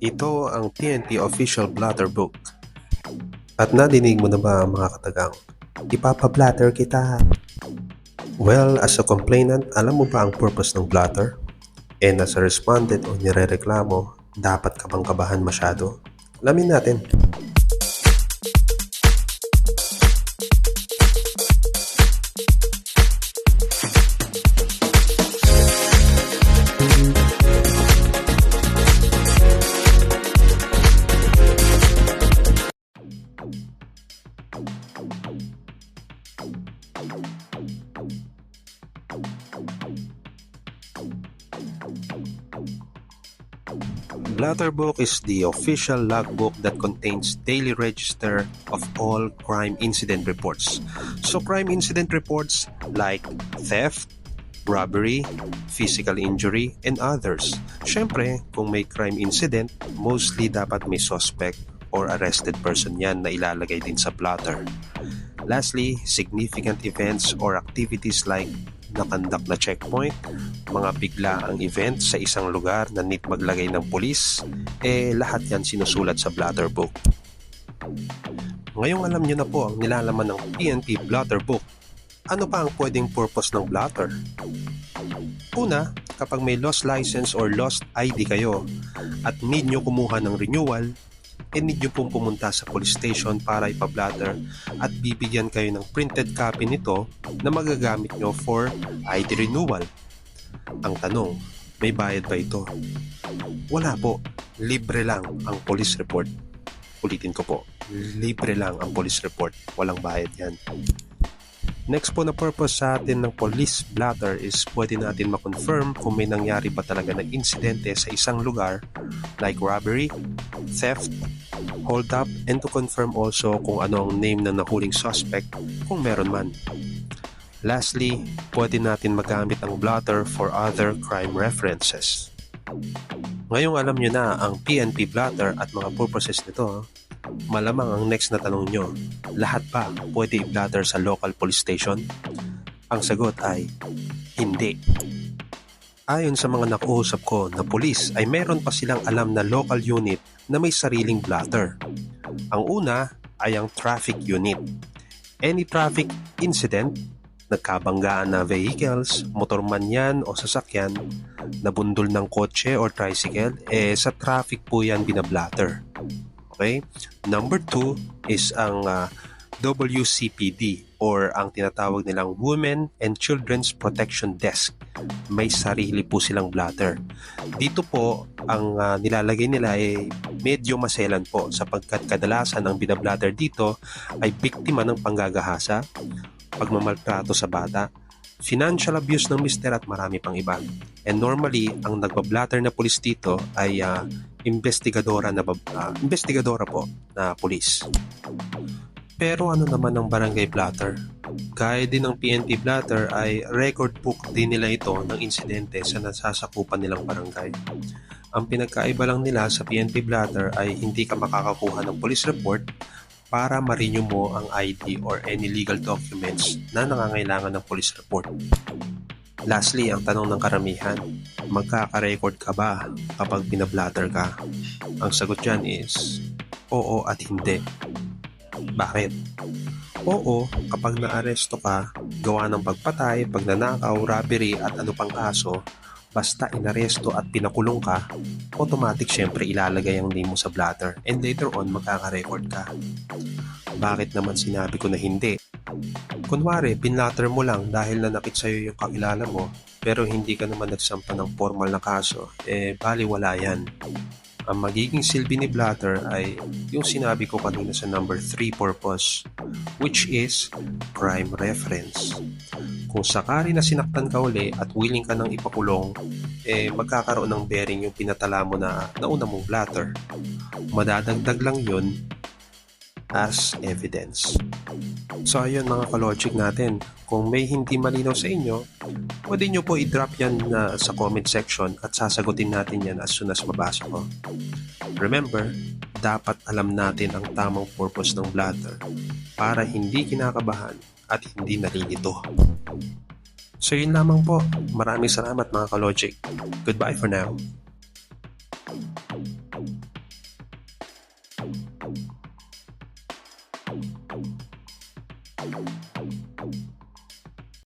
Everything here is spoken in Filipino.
Ito ang PNP Official Blotter Book. At nadinig mo na ba mga katagang? Ipapablatter kita. Well, as a complainant, alam mo ba ang purpose ng blatter? And as a respondent o nirereklamo, dapat ka bang kabahan masyado? Alamin natin. Blatterbook is the official logbook that contains daily register of all crime incident reports. So crime incident reports like theft, robbery, physical injury, and others. Siyempre, kung may crime incident, mostly dapat may suspect or arrested person yan na ilalagay din sa blotter. Lastly, significant events or activities like nakandak na checkpoint, mga biglaang event sa isang lugar na need maglagay ng pulis, eh lahat yan sinusulat sa blotter book. Ngayong alam nyo na po ang nilalaman ng PNP blotter book, ano pa ang pwedeng purpose ng blotter? Una, kapag may lost license or lost ID kayo at need nyo kumuha ng renewal, eh need nyo pong pumunta sa police station para ipablatter at bibigyan kayo ng printed copy nito na magagamit nyo for ID renewal. Ang tanong, may bayad ba ito? Wala po. Libre lang ang police report. Ulitin ko po, libre lang ang police report. Walang bayad yan. Next po na purpose sa atin ng police blatter is pwede natin makonfirm kung may nangyari ba talaga na insidente sa isang lugar like robbery, theft, hold up, and to confirm also kung ano ang name ng nahuling suspect kung meron man. Lastly, pwede natin magamit ang blotter for other crime references. Ngayong alam nyo na ang PNP blotter at mga purposes nito, malamang ang next na tanong nyo, lahat ba pwede i-blatter sa local police station? Ang sagot ay, hindi. Ayon sa mga nakuusap ko na pulis ay meron pa silang alam na local unit na may sariling blatter. Ang una ay ang traffic unit. Any traffic incident, nagkabanggaan na vehicles, motor man yan o sasakyan, nabundol ng kotse or tricycle, eh sa traffic po yan binablatter. Okay? Number two is ang uh, WCPD or ang tinatawag nilang Women and Children's Protection Desk. May sarili po silang blatter. Dito po, ang uh, nilalagay nila ay medyo maselan po sapagkat kadalasan ang binablatter dito ay biktima ng panggagahasa, pagmamaltrato sa bata, financial abuse ng mister at marami pang iba. And normally, ang nagbablatter na pulis dito ay uh, investigadora na uh, investigadora po na pulis. Pero ano naman ang barangay blatter? Gaya din ng PNP blatter ay record book din nila ito ng insidente sa nasasakupan nilang barangay. Ang pinagkaiba lang nila sa PNP blatter ay hindi ka makakakuha ng police report para ma-renew mo ang ID or any legal documents na nangangailangan ng police report. Lastly, ang tanong ng karamihan, magkaka-record ka ba kapag binablatter ka? Ang sagot dyan is, oo at hindi. Bakit? Oo, kapag naaresto ka, gawa ng pagpatay, pagnanakaw, robbery at ano pang kaso, basta inaresto at pinakulong ka, automatic syempre ilalagay ang name mo sa blatter and later on magkaka-record ka. Bakit naman sinabi ko na hindi? Kunwari, binlatter mo lang dahil nanakit sa'yo yung kakilala mo pero hindi ka naman nagsampa ng formal na kaso, eh bali wala yan. Ang magiging silbi ni Blatter ay yung sinabi ko kanina sa number 3 purpose, which is crime reference. Kung sakali na sinaktan ka uli at willing ka nang ipakulong, eh magkakaroon ng bearing yung pinatala mo na nauna mong blatter. Madadagdag lang yun as evidence. So ayun mga ka-logic natin, kung may hindi malinaw sa inyo, pwede nyo po i-drop yan na sa comment section at sasagutin natin yan as soon as mabasa ko. Remember, dapat alam natin ang tamang purpose ng blatter para hindi kinakabahan at hindi nalilito. So yun lamang po. Maraming salamat mga ka-logic. Goodbye for now.